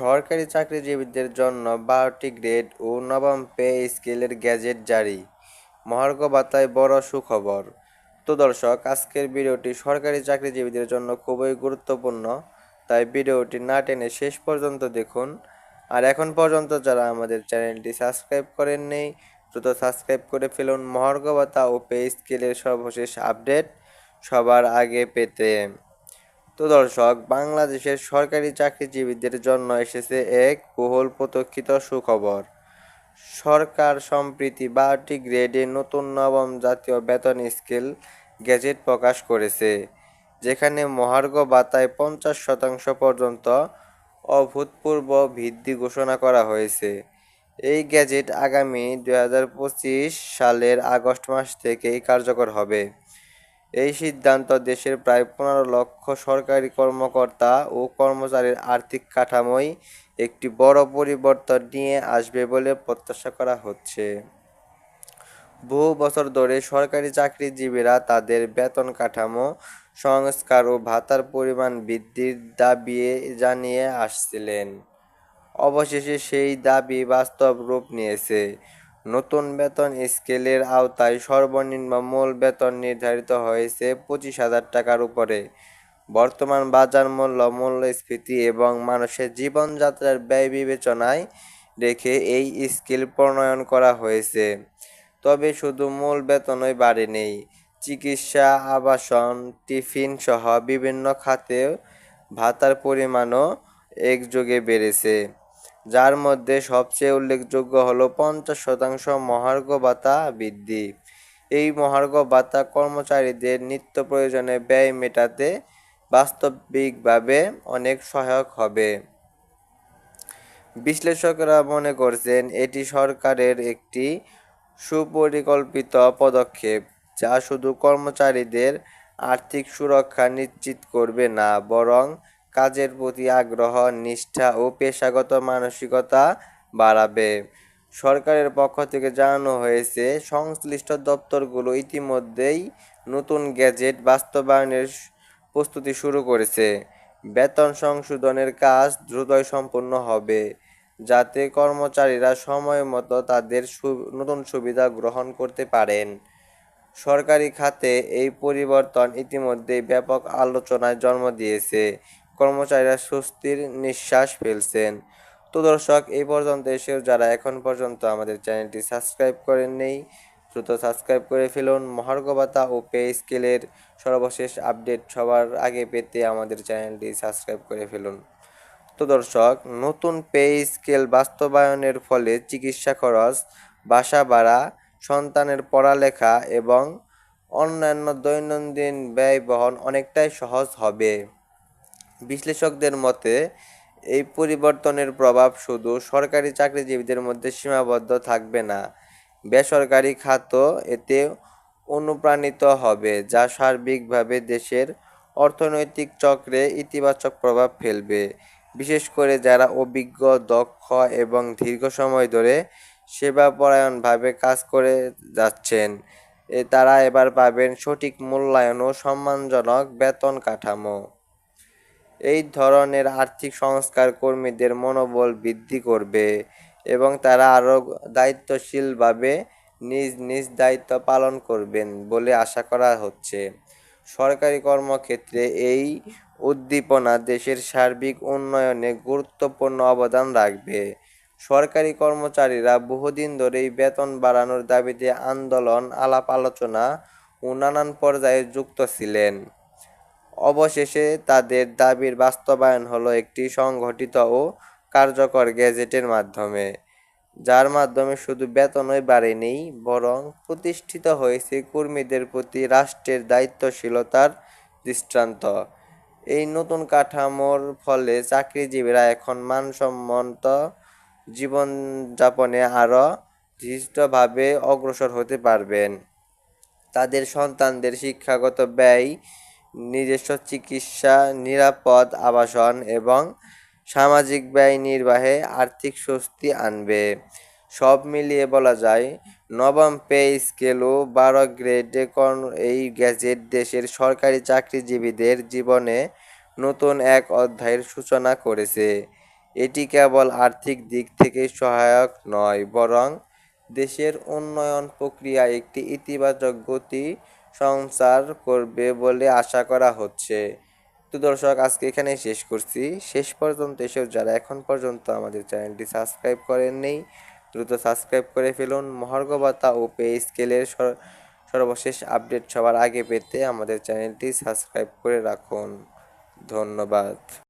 সরকারি চাকরিজীবীদের জন্য বারোটি গ্রেড ও নবম পে স্কেলের গ্যাজেট জারি। মহার্ঘ ভাতায় বড় সুখবর। তো দর্শক, আজকের ভিডিওটি সরকারি চাকরিজীবীদের জন্য খুবই গুরুত্বপূর্ণ, তাই ভিডিওটি না টেনে শেষ পর্যন্ত দেখুন। আর এখন পর্যন্ত যারা আমাদের চ্যানেলটি সাবস্ক্রাইব করেননি, দ্রুত সাবস্ক্রাইব করে ফেলুন মহার্ঘ ভাতা ও পে স্কেলের সর্বশেষ আপডেট সবার আগে পেতে। তো দর্শক, বাংলাদেশের সরকারি চাকরিজীবীদের জন্য এসেছে এক বহুল প্রতীক্ষিত সুখবর। সরকার সম্প্রতি বারোটি গ্রেডে নতুন নবম জাতীয় বেতন স্কেল গেজেট প্রকাশ করেছে, যেখানে মহার্ঘ ভাতায় পঞ্চাশ শতাংশ পর্যন্ত অভূতপূর্ব বৃদ্ধি ঘোষণা করা হয়েছে। এই গ্যাজেট আগামী দু হাজার পঁচিশ সালের আগস্ট মাস থেকেই কার্যকর হবে। এই সিদ্ধান্ত দেশের প্রায় পনেরো লক্ষ সরকারি কর্মকর্তা ও কর্মচারীর আর্থিক কাঠামোয় একটি বড় পরিবর্তন নিয়ে আসবে বলে প্রত্যাশা করা হচ্ছে। বহু বছর ধরে সরকারি চাকরিজীবীরা তাদের বেতন কাঠামো, সংস্কার ও ভাতার পরিমাণ বৃদ্ধির দাবি জানিয়ে আসছিলেন। অবশেষে সেই দাবি বাস্তব রূপ নিয়েছে। নতুন বেতন স্কেলের আওতায় সর্বনিম্ন মূল বেতন নির্ধারিত হয়েছে পঁচিশ হাজার টাকার উপরে। বর্তমান বাজার মূল্য, মূল্যস্ফীতি এবং মানুষের জীবনযাত্রার ব্যয় বিবেচনায় রেখে এই স্কেল প্রণয়ন করা হয়েছে। তবে শুধু মূল বেতনই বাড়েনি চিকিৎসা, আবাসন, টিফিন সহ বিভিন্ন খাতে ভাতার পরিমাণও একযোগে বেড়েছে। যার মধ্যে সবচেয়ে উল্লেখযোগ্য হলো পঞ্চাশ শতাংশ মহার্ঘ ভাতা বৃদ্ধি। এই মহার্ঘ ভাতা কর্মচারীদের নিত্য প্রয়োজনে ব্যয় মেটাতে বাস্তবিকভাবে অনেক সহায়ক হবে। বিশ্লেষকরা মনে করছেন এটি সরকারের একটি সুপরিকল্পিত পদক্ষেপ, যা শুধু কর্মচারীদের আর্থিক সুরক্ষা নিশ্চিত করবে না, বরং কাজের প্রতি আগ্রহ, নিষ্ঠা ও পেশাগত মানসিকতা বাড়াবে। সরকারের পক্ষ থেকে জানানো হয়েছে, সংশ্লিষ্ট দপ্তরগুলো ইতিমধ্যেই নতুন গ্যাজেট বাস্তবায়নের প্রস্তুতি শুরু করেছে। বেতন সংশোধনের কাজ দ্রুতই সম্পন্ন হবে, যাতে কর্মচারীরা সময় মতো তাদের নতুন সুবিধা গ্রহণ করতে পারেন। সরকারি খাতে এই পরিবর্তন ইতিমধ্যেই ব্যাপক আলোচনায় জন্ম দিয়েছে। কর্মচারীরা স্বস্তির নিঃশ্বাস ফেলছেন। তো দর্শক, এই পর্যন্ত এসেও যারা এখন পর্যন্ত আমাদের চ্যানেলটি সাবস্ক্রাইব করেন নেই দ্রুত সাবস্ক্রাইব করে ফেলুন। মহার্ঘভাতা ও পে স্কেলের সর্বশেষ আপডেট সবার আগে পেতে আমাদের চ্যানেলটি সাবস্ক্রাইব করে ফেলুন। তো দর্শক, নতুন পে স্কেল বাস্তবায়নের ফলে চিকিৎসা খরচ, বাসা ভাড়া, সন্তানের পড়ালেখা এবং অন্যান্য দৈনন্দিন ব্যয় বহন অনেকটাই সহজ হবে। বিশ্লেষকদের মতে, এই পরিবর্তনের প্রভাব শুধু সরকারি চাকরিজীবীদের মধ্যে সীমাবদ্ধ থাকবে না। বেসরকারি খাত এতে অনুপ্রাণিত হবে, যা সার্বিকভাবে দেশের অর্থনৈতিক চক্রে ইতিবাচক প্রভাব ফেলবে। বিশেষ করে যারা অভিজ্ঞ, দক্ষ এবং দীর্ঘ সময় ধরে সেবাপরায়ণভাবে কাজ করে যাচ্ছেন তারা এবার পাবেন সঠিক মূল্যায়ন ও সম্মানজনক বেতন কাঠামো। এই ধরনের আর্থিক সংস্কার কর্মীদের মনোবল বৃদ্ধি করবে এবং তারা আরও দায়িত্বশীলভাবে নিজ নিজ দায়িত্ব পালন করবেন বলে আশা করা হচ্ছে। সরকারি কর্মক্ষেত্রে এই উদ্দীপনা দেশের সার্বিক উন্নয়নে গুরুত্বপূর্ণ অবদান রাখবে। সরকারি কর্মচারীরা বহুদিন ধরেই বেতন বাড়ানোর দাবিতে আন্দোলন আলাপ আলোচনা ও নানান পর্যায়ে যুক্ত ছিলেন। অবশেষে তাদের দাবির বাস্তবায়ন হলো একটি সংগঠিত ও কার্যকর গ্যাজেটের মাধ্যমে, যার মাধ্যমে শুধু বেতনই বাড়েনি, বরং প্রতিষ্ঠিত হয়েছে কর্মীদের প্রতি রাষ্ট্রের দায়িত্বশীলতার দৃষ্টান্ত। এই নতুন কাঠামোর ফলে চাকরিজীবীরা এখন মানসম্মত জীবনযাপনে আরও দৃষ্টভাবে অগ্রসর হতে পারবেন। তাদের সন্তানদের শিক্ষাগত ব্যয় নিজস্ব চিকিৎসা, নিরাপদ আবাসন এবং সামাজিক ব্যয় নির্বাহে আর্থিক স্বস্তি আনবে। সব মিলিয়ে বলা যায়, নবম পে স্কেল ও বারো গ্রেডে এই গ্যাজেট দেশের সরকারি চাকরিজীবীদের জীবনে নতুন এক অধ্যায়ের সূচনা করেছে। এটি কেবল আর্থিক দিক থেকে সহায়ক নয়, বরং দেশের উন্নয়ন প্রক্রিয়া একটি ইতিবাচক গতি সঞ্চার করবে বলে আশা করা হচ্ছে। তো দর্শক, আজকে এখানে শেষ করছি। শেষ পর্যন্ত এসব যারা এখন পর্যন্ত আমাদের চ্যানেলটি সাবস্ক্রাইব করেননি, দ্রুত সাবস্ক্রাইব করে ফেলুন। মহার্ঘভাতা ও পে স্কেলের সর- সর্বশেষ আপডেট সবার আগে পেতে আমাদের চ্যানেলটি সাবস্ক্রাইব করে রাখুন। ধন্যবাদ।